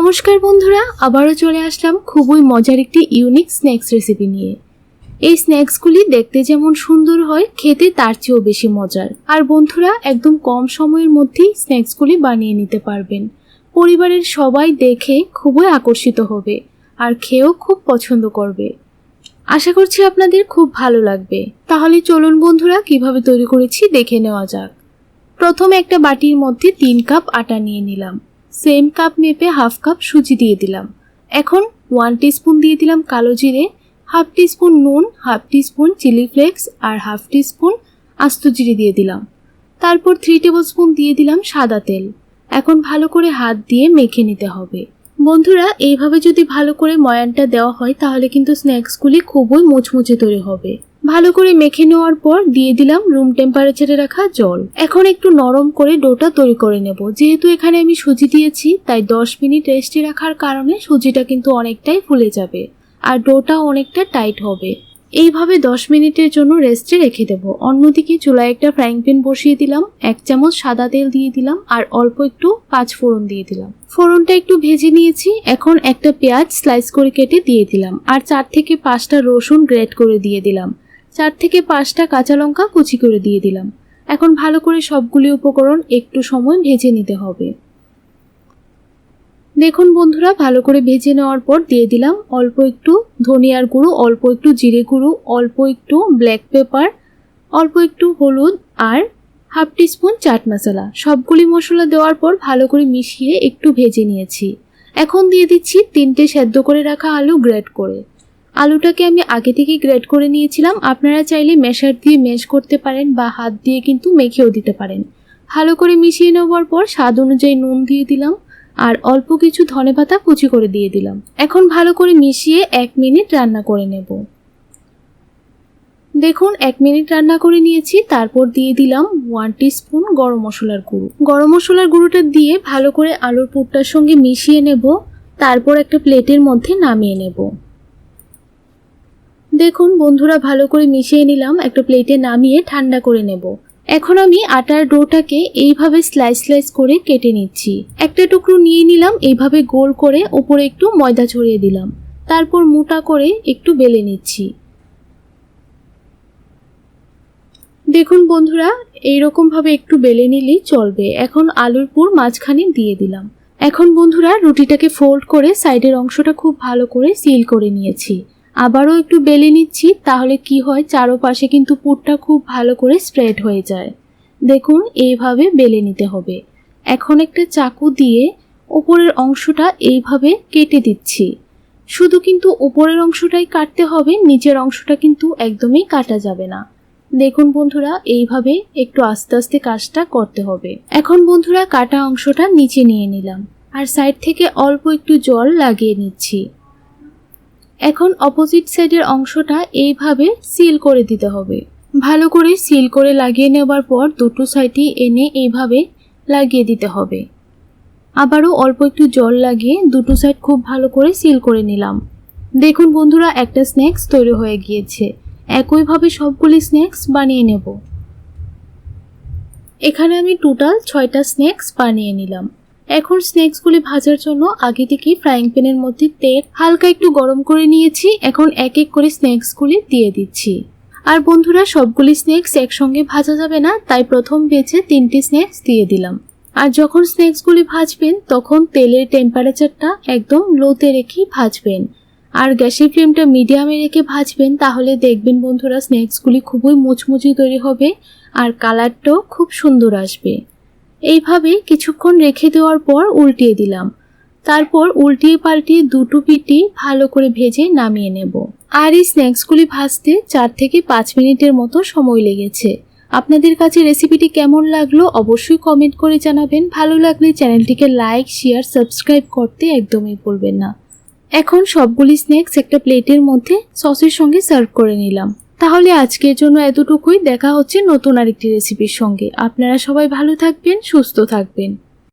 নমস্কার বন্ধুরা, আবারও চলে আসলাম খুবই মজার একটি ইউনিক স্ন্যাক্স রেসিপি নিয়ে। এই স্ন্যাক্সগুলি দেখতে যেমন সুন্দর হয়, খেতে তার চেয়েও বেশি মজার। আর বন্ধুরা, একদম কম সময়ের মধ্যেই স্ন্যাক্সগুলি বানিয়ে নিতে পারবেন। পরিবারের সবাই দেখে খুবই আকর্ষিত হবে আর খেয়েও খুব পছন্দ করবে। আশা করছি আপনাদের খুব ভালো লাগবে। তাহলে চলুন বন্ধুরা, কীভাবে তৈরি করেছি দেখে নেওয়া যাক। প্রথমে একটা বাটির মধ্যে তিন কাপ আটা নিয়ে নিলাম। সেম কাপ মেপে হাফ কাপ সুজি দিয়ে দিলাম। এখন ওয়ান টিস্পুন দিয়ে দিলাম কালো জিরে হাফ টিস্পুন নুন হাফ টিস্পুন চিলি ফ্লেক্স আর হাফ টিস্পুন আস্ত জিরে দিয়ে দিলাম। তারপর থ্রি টেবিল স্পুন দিয়ে দিলাম সাদা তেল। এখন ভালো করে হাত দিয়ে মেখে নিতে হবে। বন্ধুরা, এইভাবে যদি ভালো করে ময়ানটা দেওয়া হয়, তাহলে কিন্তু স্ন্যাক্সগুলি খুবই মুচমুচে তৈরি হবে। ভালো করে মেখে নেওয়ার পর দিয়ে দিলাম রুম টেম্পারেচারে রাখা জল। এখন একটু নরম করে ডোটা তৈরি করে নেব। যেহেতু এখানে আমি সুজি দিয়েছি, তাই দশ মিনিট রেস্টে রাখার কারণে সুজিটা কিন্তু অনেকটাই ফুলে যাবে আর ডোটা অনেকটা টাইট হবে। এইভাবে দশ মিনিটের জন্য রেস্টে রেখে দেব। অন্যদিকে চুলায় একটা ফ্রাইং প্যান বসিয়ে দিলাম, এক চামচ সাদা তেল দিয়ে দিলাম আর অল্প একটু পাঁচ ফোড়ন দিয়ে দিলাম। ফোড়নটা একটু ভেজে নিয়েছি, এখন একটা পেঁয়াজ স্লাইস করে কেটে দিয়ে দিলাম আর চার থেকে পাঁচটা রসুন গ্রেট করে দিয়ে দিলাম। চার থেকে পাঁচটা কাঁচা লঙ্কা কুচি করে দিয়ে দিলাম। এখন ভালো করে সবগুলি উপকরণ একটু সময় ভেজে নিতে হবে। দেখুন বন্ধুরা, ভালো করে ভেজে নেওয়ার পর দিয়ে দিলাম অল্প একটু ধনিয়ার গুঁড়ো, অল্প একটু জিরে গুঁড়ো, অল্প একটু ব্ল্যাক পেপার, অল্প একটু হলুদ আর হাফ টিস্পুন চাট মশলা। সবগুলি মশলা দেওয়ার পর ভালো করে মিশিয়ে একটু ভেজে নিয়েছি। এখন দিয়ে দিচ্ছি তিনটে সেদ্ধ করে রাখা আলু গ্রেট করে। আলুটাকে আমি আগে থেকেই গ্রেড করে নিয়েছিলাম। আপনারা চাইলে মেশার দিয়ে মেশ করতে পারেন বা হাত দিয়ে কিন্তু মেখেও দিতে পারেন। ভালো করে মিশিয়ে নেওয়ার পর স্বাদ অনুযায়ী নুন দিয়ে দিলাম আর অল্প কিছু ধনে পাতা কুচি করে দিয়ে দিলাম। এখন ভালো করে মিশিয়ে এক মিনিট রান্না করে নেব। দেখুন, এক মিনিট রান্না করে নিয়েছি। তারপর দিয়ে দিলাম ওয়ান স্পুন গরম মশলার গুঁড়ো। গরম মশলার গুঁড়োটা দিয়ে ভালো করে আলুর পুরটার সঙ্গে মিশিয়ে নেব। তারপর একটা প্লেটের মধ্যে নামিয়ে নেব। দেখুন, বন্ধুরা, ভালো করে মিশিয়ে নিলাম, একটা প্লেটে নামিয়ে ঠান্ডা করে নেব। এখন আমি আটার ডোটাকে এইভাবে স্লাইস স্লাইস করে কেটে নিচ্ছি। একটা টুকরো নিয়ে নিলাম, এইভাবে গোল করে ওপরে একটু ময়দা ছড়িয়ে দিলাম। তারপর মোটা করে একটু বেলে নিচ্ছি। দেখুন, বন্ধুরা, এইরকমভাবে একটু বেলে নিলেই চলবে। এখন আলুর পুর মাঝখানে দিয়ে দিলাম। এখন, বন্ধুরা, রুটিটাকে ফোল্ড করে সাইডের অংশটা খুব ভালো করে সিল করে নিয়েছি। আবারও একটু বেলে নিচ্ছি, তাহলে কি হয়, চারোপাশে কিন্তু পুরটা খুব ভালো করে স্প্রেড হয়ে যায়। দেখুন, এইভাবে বেলে নিতে হবে। এখন একটা চাকু দিয়ে ওপরের অংশটা এইভাবে কেটে দিচ্ছি। শুধু কিন্তু উপরের অংশটাই কাটতে হবে, নিচের অংশটা কিন্তু একদমই কাটা যাবে না। দেখুন বন্ধুরা, এইভাবে একটু আস্তে আস্তে কাজটা করতে হবে। এখন বন্ধুরা, কাটা অংশটা নিচে নিয়ে নিলাম। আর সাইড থেকে অল্প একটু জল লাগিয়ে নিচ্ছি। এখন অপোজিট সাইডের অংশটা এইভাবে সিল করে দিতে হবে। ভালো করে সিল করে লাগিয়ে নেবার পর দুটো সাইডই এনে এইভাবে লাগিয়ে দিতে হবে। আবারও অল্প একটু জল লাগিয়ে দুটো সাইড খুব ভালো করে সিল করে নিলাম। দেখুন বন্ধুরা, একটা স্ন্যাক্স তৈরি হয়ে গিয়েছে। একইভাবে সবগুলি স্ন্যাক্স বানিয়ে নেব। এখানে আমি টোটাল ছয়টা স্ন্যাক্স বানিয়ে নিলাম। এখন স্ন্যাক্সগুলি ভাজার জন্য আগে থেকেই ফ্রাইং প্যানের মধ্যে তেল হালকা একটু গরম করে নিয়েছি। এখন এক এক করে স্ন্যাক্সগুলি দিয়ে দিচ্ছি। আর বন্ধুরা, সবগুলি স্ন্যাক্স একসঙ্গে ভাজা যাবে না, তাই প্রথম বেছে তিনটি স্ন্যাক্স দিয়ে দিলাম। আর যখন স্ন্যাক্সগুলি ভাজবেন, তখন তেলের টেম্পারেচারটা একদম লোতে রেখেই ভাজবেন। আর গ্যাসের ফ্লেমটা মিডিয়ামে রেখে ভাজবেন, তাহলে দেখবেন বন্ধুরা, স্ন্যাক্সগুলি খুবই মুচমুচি তৈরি হবে, আর কালারটাও খুব সুন্দর আসবে। এইভাবে কিছুক্ষণ রেখে দেওয়ার পর উল্টিয়ে দিলাম। তারপর উল্টিয়ে পাল্টিয়ে দুটো পিটি ভালো করে ভেজে নামিয়ে নেব। আর এই স্ন্যাক্সগুলি ভাজতে চার থেকে পাঁচ মিনিটের মতো সময় লেগেছে। আপনাদের কাছে রেসিপিটি কেমন লাগল অবশ্যই কমেন্ট করে জানাবেন। ভালো লাগলে চ্যানেলটিকে লাইক, শেয়ার, সাবস্ক্রাইব করতে একদমই ভুলবেন না। এখন সবগুলি স্ন্যাক্স একটা প্লেটের মধ্যে সসের সঙ্গে সার্ভ করে নিলাম। তাহলে আজকের জন্য এতটুকুই। দেখা হচ্ছে নতুন আরেকটি রেসিপির সঙ্গে। আপনারা সবাই ভালো থাকবেন, সুস্থ থাকবেন।